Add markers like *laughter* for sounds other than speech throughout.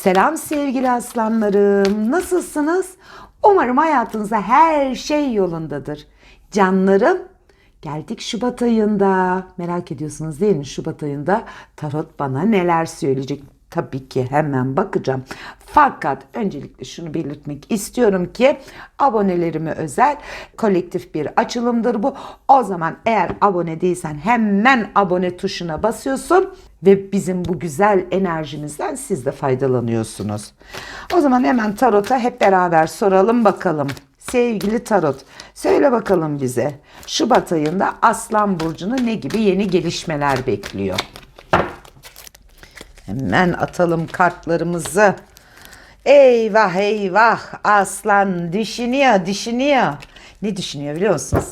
Selam sevgili aslanlarım. Nasılsınız? Umarım hayatınızda her şey yolundadır. Canlarım, geldik Şubat ayında. Merak ediyorsunuz değil mi? Şubat ayında tarot bana neler söyleyecek? Tabii ki hemen bakacağım. Fakat öncelikle şunu belirtmek istiyorum ki abonelerime özel kolektif bir açılımdır bu. O zaman eğer abone değilsen hemen abone tuşuna basıyorsun ve bizim bu güzel enerjimizden siz de faydalanıyorsunuz. O zaman hemen tarota hep beraber soralım bakalım. Sevgili tarot, söyle bakalım bize. Şubat ayında Aslan burcunu ne gibi yeni gelişmeler bekliyor? Hemen atalım kartlarımızı. Eyvah eyvah aslan düşünüyor düşünüyor. Ne düşünüyor biliyor musunuz?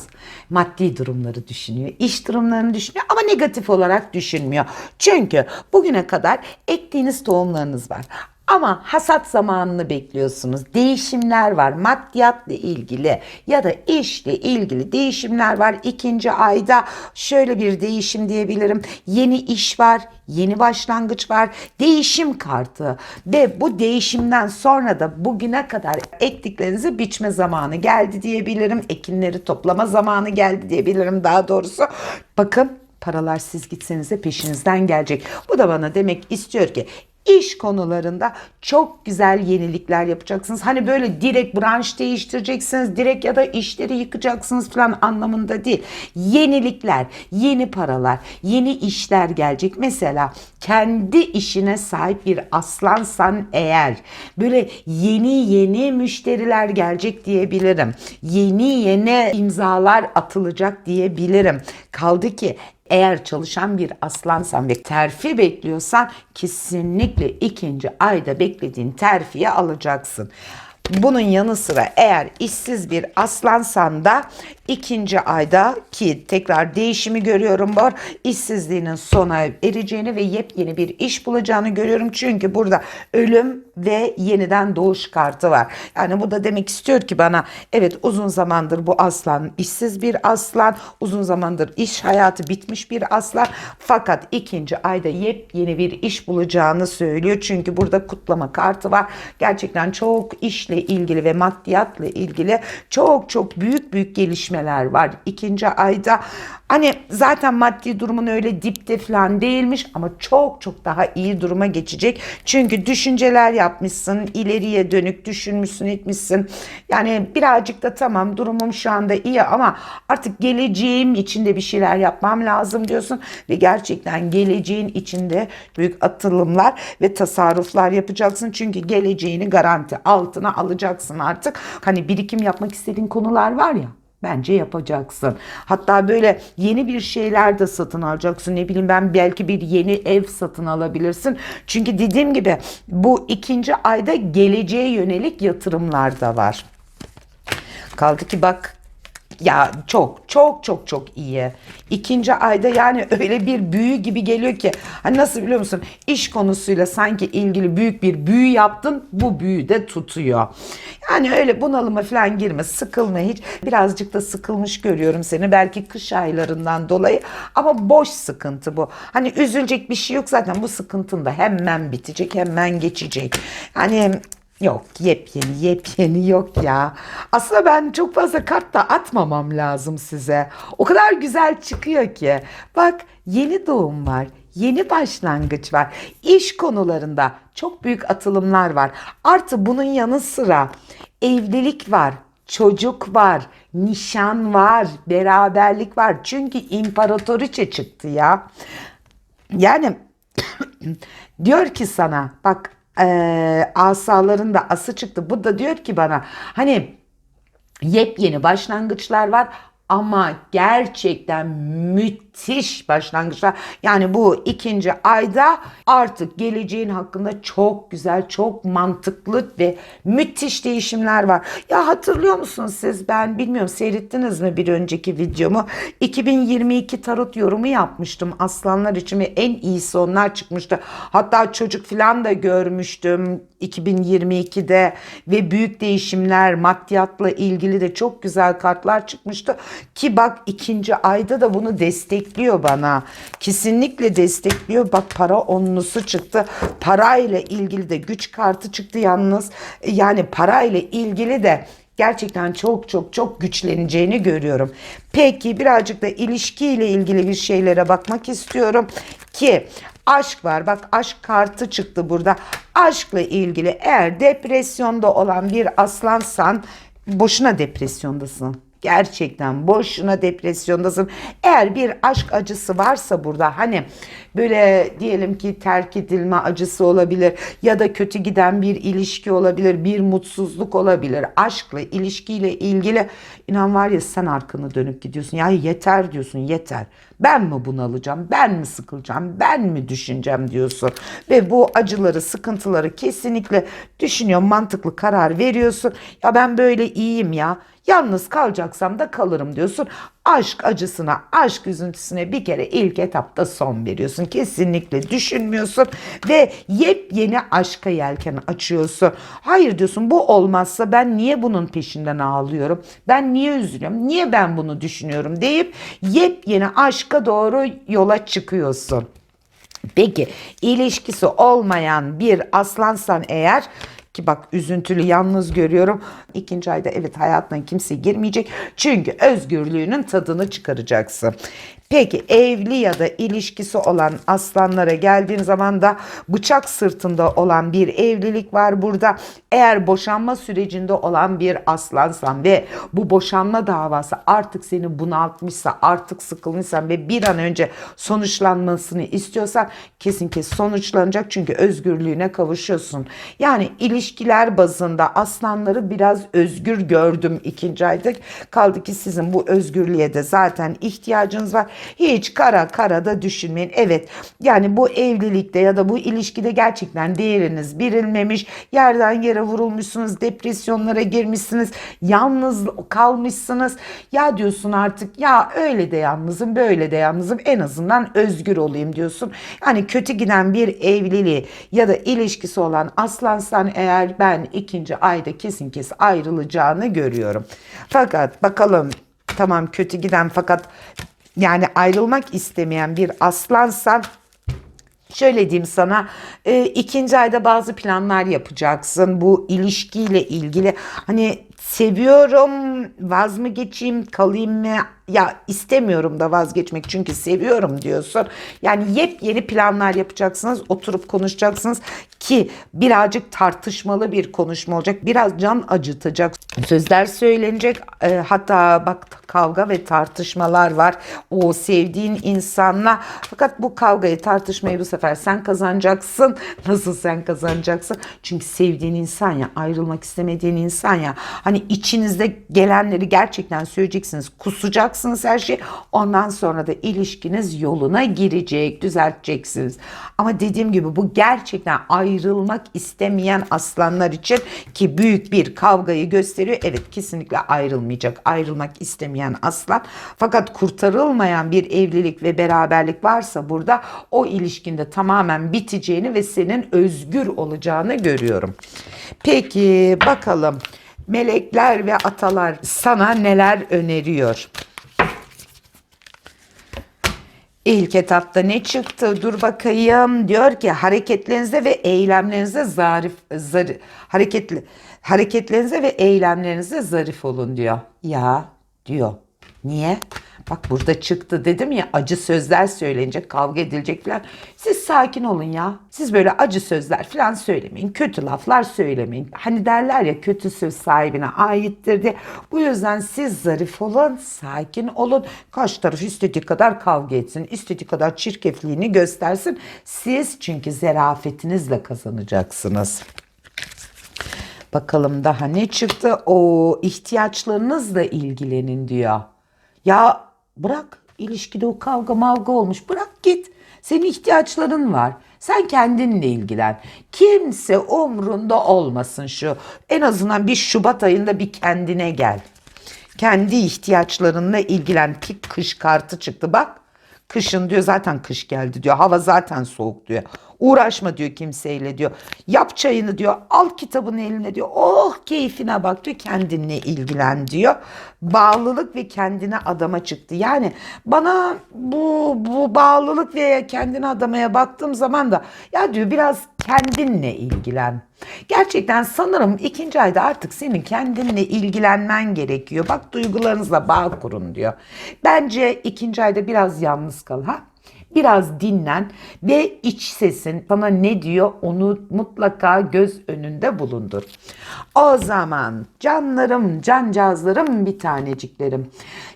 Maddi durumları düşünüyor, iş durumlarını düşünüyor ama negatif olarak düşünmüyor. Çünkü bugüne kadar ektiğiniz tohumlarınız var. Ama hasat zamanını bekliyorsunuz. Değişimler var. Maddiyatla ilgili ya da işle ilgili değişimler var. İkinci ayda şöyle bir değişim diyebilirim. Yeni iş var, yeni başlangıç var. Değişim kartı ve bu değişimden sonra da bugüne kadar ektiklerinizi biçme zamanı geldi diyebilirim. Ekinleri toplama zamanı geldi diyebilirim daha doğrusu. Bakın paralar siz gitseniz de peşinizden gelecek. Bu da bana demek istiyor ki İş konularında çok güzel yenilikler yapacaksınız. Hani böyle direkt branş değiştireceksiniz, direkt ya da işleri yıkacaksınız falan anlamında değil. Yenilikler, yeni paralar, yeni işler gelecek. Mesela kendi işine sahip bir aslansan eğer böyle yeni yeni müşteriler gelecek diyebilirim. Yeni yeni imzalar atılacak diyebilirim. Kaldı ki eğer çalışan bir aslansan ve terfi bekliyorsan kesinlikle ikinci ayda beklediğin terfiyi alacaksın. Bunun yanı sıra eğer işsiz bir aslansan da ikinci ayda ki tekrar değişimi görüyorum var. işsizliğinin sona ereceğini ve yepyeni bir iş bulacağını görüyorum. Çünkü burada ölüm ve yeniden doğuş kartı var. Yani bu da demek istiyor ki bana evet uzun zamandır bu aslan işsiz bir aslan. Uzun zamandır iş hayatı bitmiş bir aslan. Fakat ikinci ayda yepyeni bir iş bulacağını söylüyor. Çünkü burada kutlama kartı var. Gerçekten çok işle ilgili ve maddiyatla ilgili çok çok büyük büyük gelişmeler var. İkinci ayda hani zaten maddi durumun öyle dipte falan değilmiş ama çok çok daha iyi duruma geçecek. Çünkü düşünceler yapmışsın, ileriye dönük düşünmüşsün, etmişsin. Yani birazcık da tamam durumum şu anda iyi ama artık geleceğim içinde bir şeyler yapmam lazım diyorsun ve gerçekten geleceğin içinde büyük atılımlar ve tasarruflar yapacaksın. Çünkü geleceğini garanti altına alacaksın artık. Hani birikim yapmak istediğin konular var ya Bence yapacaksın. Hatta böyle yeni bir şeyler de satın alacaksın. Ne bileyim ben belki bir yeni ev satın alabilirsin. Çünkü dediğim gibi bu ikinci ayda geleceğe yönelik yatırımlar da var. Kaldı ki bak ya çok çok çok çok iyi. İkinci ayda yani öyle bir büyü gibi geliyor ki hani nasıl biliyor musun? İş konusuyla sanki ilgili büyük bir büyü yaptın bu büyü de tutuyor. Yani öyle bunalıma falan girme sıkılma hiç. Birazcık da sıkılmış görüyorum seni belki kış aylarından dolayı ama boş sıkıntı bu. Hani üzülecek bir şey yok zaten bu sıkıntın da hemen bitecek hemen geçecek. Yani Yok yepyeni yepyeni yok ya. Aslında ben çok fazla kart da atmamam lazım size. O kadar güzel çıkıyor ki. Bak yeni doğum var. Yeni başlangıç var. İş konularında çok büyük atılımlar var. Artı bunun yanı sıra evlilik var. Çocuk var, nişan var, beraberlik var. Çünkü imparatoriçe çıktı ya. Yani *clears throat* diyor ki sana bak e, asaların da ası çıktı. Bu da diyor ki bana hani yepyeni başlangıçlar var ama gerçekten müthiş başlangıçlar. Yani bu ikinci ayda artık geleceğin hakkında çok güzel, çok mantıklı ve müthiş değişimler var. Ya hatırlıyor musunuz siz? Ben bilmiyorum seyrettiniz mi bir önceki videomu? 2022 tarot yorumu yapmıştım aslanlar için ve en iyisi onlar çıkmıştı. Hatta çocuk falan da görmüştüm 2022'de ve büyük değişimler maddiyatla ilgili de çok güzel kartlar çıkmıştı ki bak ikinci ayda da bunu destekliyor bana. Kesinlikle destekliyor. Bak para onlusu çıktı. Parayla ilgili de güç kartı çıktı yalnız. Yani parayla ilgili de gerçekten çok çok çok güçleneceğini görüyorum. Peki birazcık da ilişkiyle ilgili bir şeylere bakmak istiyorum ki aşk var. Bak aşk kartı çıktı burada. Aşkla ilgili eğer depresyonda olan bir aslansan boşuna depresyondasın. Gerçekten boşuna depresyondasın. Eğer bir aşk acısı varsa burada hani böyle diyelim ki terk edilme acısı olabilir ya da kötü giden bir ilişki olabilir, bir mutsuzluk olabilir. Aşkla, ilişkiyle ilgili inan var ya sen arkanı dönüp gidiyorsun. Ya yeter diyorsun yeter. Ben mi bunalacağım? Ben mi sıkılacağım? Ben mi düşüneceğim diyorsun. Ve bu acıları, sıkıntıları kesinlikle düşünüyor, mantıklı karar veriyorsun. Ya ben böyle iyiyim ya. Yalnız kalacaksam da kalırım diyorsun. Aşk acısına, aşk üzüntüsüne bir kere ilk etapta son veriyorsun. Kesinlikle düşünmüyorsun ve yepyeni aşka yelken açıyorsun. Hayır diyorsun bu olmazsa ben niye bunun peşinden ağlıyorum? Ben niye üzülüyorum? Niye ben bunu düşünüyorum deyip yepyeni aşka doğru yola çıkıyorsun. Peki ilişkisi olmayan bir aslansan eğer ki bak üzüntülü yalnız görüyorum. İkinci ayda evet hayatına kimse girmeyecek. Çünkü özgürlüğünün tadını çıkaracaksın. Peki evli ya da ilişkisi olan aslanlara geldiğin zaman da bıçak sırtında olan bir evlilik var burada. Eğer boşanma sürecinde olan bir aslansan ve bu boşanma davası artık seni bunaltmışsa, artık sıkılmışsan ve bir an önce sonuçlanmasını istiyorsan kesin kesin sonuçlanacak çünkü özgürlüğüne kavuşuyorsun. Yani ilişkiler bazında aslanları biraz özgür gördüm ikinci ayda. Kaldı ki sizin bu özgürlüğe de zaten ihtiyacınız var. Hiç kara kara da düşünmeyin. Evet yani bu evlilikte ya da bu ilişkide gerçekten değeriniz birilmemiş. Yerden yere vurulmuşsunuz. Depresyonlara girmişsiniz. Yalnız kalmışsınız. Ya diyorsun artık ya öyle de yalnızım böyle de yalnızım. En azından özgür olayım diyorsun. Yani kötü giden bir evliliği ya da ilişkisi olan aslansan eğer ben ikinci ayda kesin kesin ayrılacağını görüyorum. Fakat bakalım tamam kötü giden fakat yani ayrılmak istemeyen bir aslansan Şöyle diyeyim sana e, ikinci ayda bazı planlar yapacaksın bu ilişkiyle ilgili hani seviyorum. Vaz mı geçeyim kalayım mı? Ya istemiyorum da vazgeçmek çünkü seviyorum diyorsun. Yani yepyeni planlar yapacaksınız oturup konuşacaksınız ki birazcık tartışmalı bir konuşma olacak biraz can acıtacak. Sözler söylenecek. E, hatta bak kavga ve tartışmalar var. O sevdiğin insanla. Fakat bu kavgayı tartışmayı bu sefer sen kazanacaksın. Nasıl sen kazanacaksın? Çünkü sevdiğin insan ya ayrılmak istemediğin insan ya hani içinizde gelenleri gerçekten söyleyeceksiniz kusacaksınız her şey ondan sonra da ilişkiniz yoluna girecek düzelteceksiniz. Ama dediğim gibi bu gerçekten ayrılmak istemeyen aslanlar için ki büyük bir kavgayı gösteriyor. Evet kesinlikle ayrılmayacak ayrılmak istemeyen aslan. Fakat kurtarılmayan bir evlilik ve beraberlik varsa burada o ilişkinde tamamen biteceğini ve senin özgür olacağını görüyorum. Peki bakalım melekler ve atalar sana neler öneriyor? İlk etapta ne çıktı? Dur bakayım. Diyor ki hareketlerinize ve eylemlerinize zarif zarif hareketli hareketlerinize ve eylemlerinize zarif olun diyor. Ya diyor. Niye? Bak burada çıktı dedim ya acı sözler söylenecek, kavga edilecek falan. Siz sakin olun ya. Siz böyle acı sözler falan söylemeyin. Kötü laflar söylemeyin. Hani derler ya kötü söz sahibine aittir diye. Bu yüzden siz zarif olun, sakin olun. Karşı taraf istediği kadar kavga etsin, istediği kadar çirkefliğini göstersin. Siz çünkü zerafetinizle kazanacaksınız. Bakalım daha ne çıktı? O ihtiyaçlarınızla ilgilenin diyor. Ya bırak ilişkide o kavga mavga olmuş. Bırak git. Senin ihtiyaçların var. Sen kendinle ilgilen. Kimse umrunda olmasın şu. En azından bir Şubat ayında bir kendine gel. Kendi ihtiyaçlarınla ilgilen ki kış kartı çıktı bak. Kışın diyor zaten kış geldi diyor. Hava zaten soğuk diyor. Uğraşma diyor kimseyle diyor. Yap çayını diyor. Al kitabını eline diyor. Oh keyfine bak diyor. Kendinle ilgilen diyor. Bağlılık ve kendine adama çıktı. Yani bana bu bu bağlılık ve kendine adamaya baktığım zaman da ya diyor biraz kendinle ilgilen. Gerçekten sanırım ikinci ayda artık senin kendinle ilgilenmen gerekiyor. Bak duygularınızla bağ kurun diyor. Bence ikinci ayda biraz yalnız kal ha. Biraz dinlen ve iç sesin sana ne diyor onu mutlaka göz önünde bulundur. O zaman canlarım, cancağızlarım, bir taneciklerim.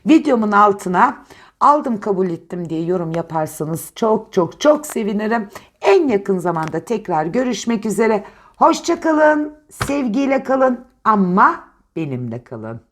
Videomun altına aldım kabul ettim diye yorum yaparsanız çok çok çok sevinirim. En yakın zamanda tekrar görüşmek üzere. Hoşça kalın, sevgiyle kalın ama benimle kalın.